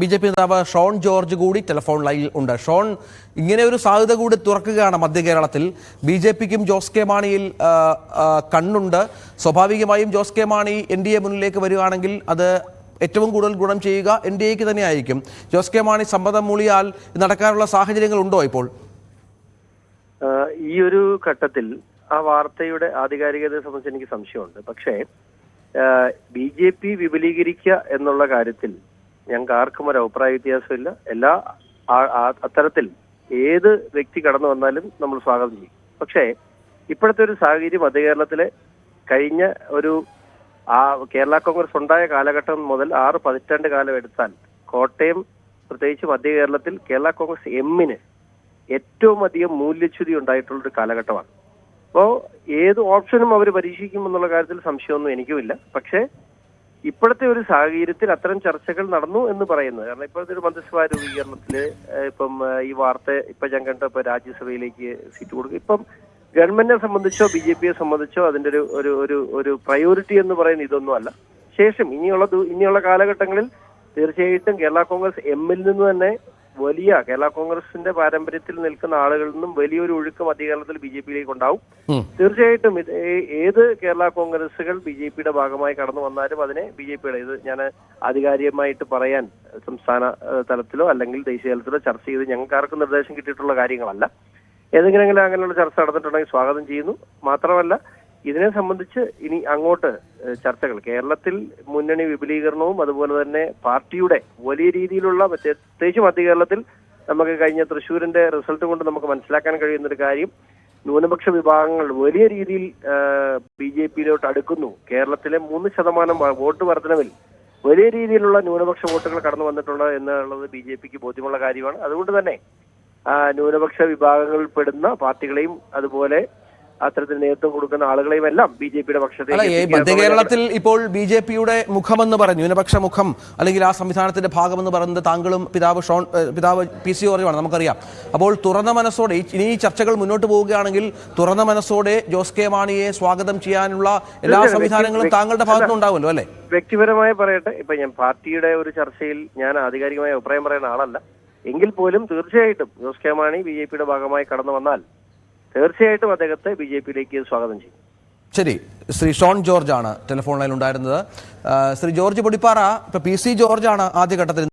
B J P നേതാവ് ഷോൺ ജോർജ് കൂടി telephone ലൈനിൽ ഉണ്ട്. ഷോൺ ഇങ്ങനെ ഒരു സാധ്യത കൂടി തുറക്കുകയാണ് മധ്യ കേരളത്തിൽ. ബി ജെ പിക്കും ജോസ് കെ മാണിയിൽ കണ്ണുണ്ട്. സ്വാഭാവികമായും Jose K Mani N D A മുന്നിലേക്ക് വരികയാണെങ്കിൽ അത് ഏറ്റവും കൂടുതൽ ഗുണം ചെയ്യുക എൻ ഡി എക്ക് തന്നെയായിരിക്കും. ജോസ് കെ മാണി സമ്മതം മൂളിയാൽ നടക്കാനുള്ള സാഹചര്യങ്ങൾ ഉണ്ടോ ഇപ്പോൾ? ഈ ഒരു ഘട്ടത്തിൽ ആ വാർത്തയുടെ ആധികാരികതയെ സംബന്ധിച്ച് എനിക്ക് സംശയമുണ്ട്. പക്ഷേ ബി ജെ പി വിപുലീകരിക്കുക എന്നുള്ള കാര്യത്തിൽ ഞങ്ങൾക്ക് ആർക്കും ഒരു അഭിപ്രായ വ്യത്യാസമില്ല. എല്ലാ അത്തരത്തിൽ ഏത് വ്യക്തി കടന്നു വന്നാലും നമ്മൾ സ്വാഗതം ചെയ്യും. പക്ഷേ ഇപ്പോഴത്തെ ഒരു സാഹചര്യം മധ്യ കേരളത്തിലെ കഴിഞ്ഞ ഒരു ആ കേരള കോൺഗ്രസ് ഉണ്ടായ കാലഘട്ടം മുതൽ ആറ് പതിറ്റാണ്ട് കാലം എടുത്താൽ കോട്ടയം പ്രത്യേകിച്ച് മധ്യ കേരളത്തിൽ കേരള കോൺഗ്രസ് എമ്മിന് ഏറ്റവും അധികം മൂല്യച്യുതി ഉണ്ടായിട്ടുള്ള ഒരു കാലഘട്ടമാണ്. അപ്പോ ഏത് ഓപ്ഷനും അവർ പരീക്ഷിക്കും എന്നുള്ള കാര്യത്തിൽ സംശയമൊന്നും എനിക്കുമില്ല. പക്ഷേ ഇപ്പോഴത്തെ ഒരു സാഹചര്യത്തിൽ അത്തരം ചർച്ചകൾ നടന്നു എന്ന് പറയുന്നത്. കാരണം ഇപ്പോഴത്തെ ഒരു മന്ത്രിസഭാ രൂപീകരണത്തിൽ ഇപ്പം ഈ വാർത്ത ഇപ്പൊ ഞാൻ കണ്ട ഇപ്പൊ രാജ്യസഭയിലേക്ക് സീറ്റ് കൊടുക്കും. ഇപ്പം ഗവൺമെന്റിനെ സംബന്ധിച്ചോ ബി ജെ പിയെ സംബന്ധിച്ചോ അതിന്റെ ഒരു ഒരു ഒരു ഒരു പ്രയോറിറ്റി എന്ന് പറയുന്ന ഇതൊന്നും അല്ല. ശേഷം ഇനിയുള്ള ഇനിയുള്ള കാലഘട്ടങ്ങളിൽ തീർച്ചയായിട്ടും കേരള കോൺഗ്രസ് എമ്മിൽ നിന്ന് തന്നെ വലിയ കേരള കോൺഗ്രസിന്റെ പാരമ്പര്യത്തിൽ നിൽക്കുന്ന ആളുകളിൽ നിന്നും വലിയൊരു ഒഴുക്കം അധികാരത്തിൽ ബി ജെ പിയിലേക്ക് ഉണ്ടാവും. തീർച്ചയായിട്ടും ഇത് ഏത് കേരള കോൺഗ്രസുകൾ ബി ജെ പിയുടെ ഭാഗമായി കടന്നു വന്നാലും അതിനെ ബി ജെ പിയുടെ ഇത് ഞാൻ ആധികാരികമായിട്ട് പറയാൻ സംസ്ഥാന തലത്തിലോ അല്ലെങ്കിൽ ദേശീയ തലത്തിലോ ചർച്ച ചെയ്ത് ഞങ്ങൾക്ക് ആർക്കും നിർദ്ദേശം കിട്ടിയിട്ടുള്ള കാര്യങ്ങളല്ല. ഏതെങ്കിലും അങ്ങനെയുള്ള ചർച്ച നടന്നിട്ടുണ്ടെങ്കിൽ സ്വാഗതം ചെയ്യുന്നു. മാത്രമല്ല ഇതിനെ സംബന്ധിച്ച് ഇനി അങ്ങോട്ട് ചർച്ചകൾ. കേരളത്തിൽ മുന്നണി വിപുലീകരണവും അതുപോലെ തന്നെ പാർട്ടിയുടെ വലിയ രീതിയിലുള്ള പ്രത്യേകിച്ചും പ്രത്യേകിച്ച് മധ്യ കേരളത്തിൽ നമുക്ക് കഴിഞ്ഞ തൃശ്ശൂരിന്റെ റിസൾട്ട് കൊണ്ട് നമുക്ക് മനസ്സിലാക്കാൻ കഴിയുന്ന ഒരു കാര്യം ന്യൂനപക്ഷ വിഭാഗങ്ങൾ വലിയ രീതിയിൽ ബി ജെ പിയിലോട്ട് അടുക്കുന്നു. കേരളത്തിലെ മൂന്ന് ശതമാനം വോട്ട് വർധനവിൽ വലിയ രീതിയിലുള്ള ന്യൂനപക്ഷ വോട്ടുകൾ കടന്നു വന്നിട്ടുള്ള എന്നുള്ളത് ബി ജെ പിക്ക് ബോധ്യമുള്ള കാര്യമാണ്. അതുകൊണ്ട് തന്നെ ന്യൂനപക്ഷ വിഭാഗങ്ങളിൽ പെടുന്ന പാർട്ടികളെയും അതുപോലെ അത്തരത്തിൽ നേതൃത്വം കൊടുക്കുന്ന ആളുകളെയും എല്ലാം ബി ജെ പിയുടെ പക്ഷത്തെ കേരളത്തിൽ ഇപ്പോൾ ബി ജെ പിയുടെ മുഖമെന്ന് പറഞ്ഞു ന്യൂനപക്ഷ മുഖം അല്ലെങ്കിൽ ആ സംവിധാനത്തിന്റെ ഭാഗമെന്ന് പറയുന്നത് താങ്കളും പിതാവ് ഷോൺ പിതാവ് പി സി ഓറിയുമാണ് നമുക്കറിയാം. അപ്പോൾ തുറന്ന മനസ്സോടെ ഇനി ഈ ചർച്ചകൾ മുന്നോട്ട് പോവുകയാണെങ്കിൽ തുറന്ന മനസ്സോടെ ജോസ് കെ മാണിയെ സ്വാഗതം ചെയ്യാനുള്ള എല്ലാ സംവിധാനങ്ങളും താങ്കളുടെ ഭാഗത്തുനിന്നുണ്ടാവുമല്ലോ അല്ലേ? വ്യക്തിപരമായി പറയട്ടെ ഇപ്പൊ ഞാൻ പാർട്ടിയുടെ ഒരു ചർച്ചയിൽ ഞാൻ ആധികാരികമായ അഭിപ്രായം പറയുന്ന ആളല്ല. എങ്കിൽ പോലും തീർച്ചയായിട്ടും Jose K Mani B J പിയുടെ ഭാഗമായി കടന്നു വന്നാൽ തീർച്ചയായിട്ടും അദ്ദേഹത്തെ ബി ജെ പിയിലേക്ക് സ്വാഗതം ചെയ്യും. ശരി ശ്രീ ഷോൺ ജോർജ് ആണ് ടെലിഫോൺ ലൈനിൽ ഉണ്ടായിരുന്നത് ശ്രീ ജോർജ് പൊടിപ്പാറ ഇപ്പൊ പി സി ജോർജ് ആണ് ആദ്യഘട്ടത്തിൽ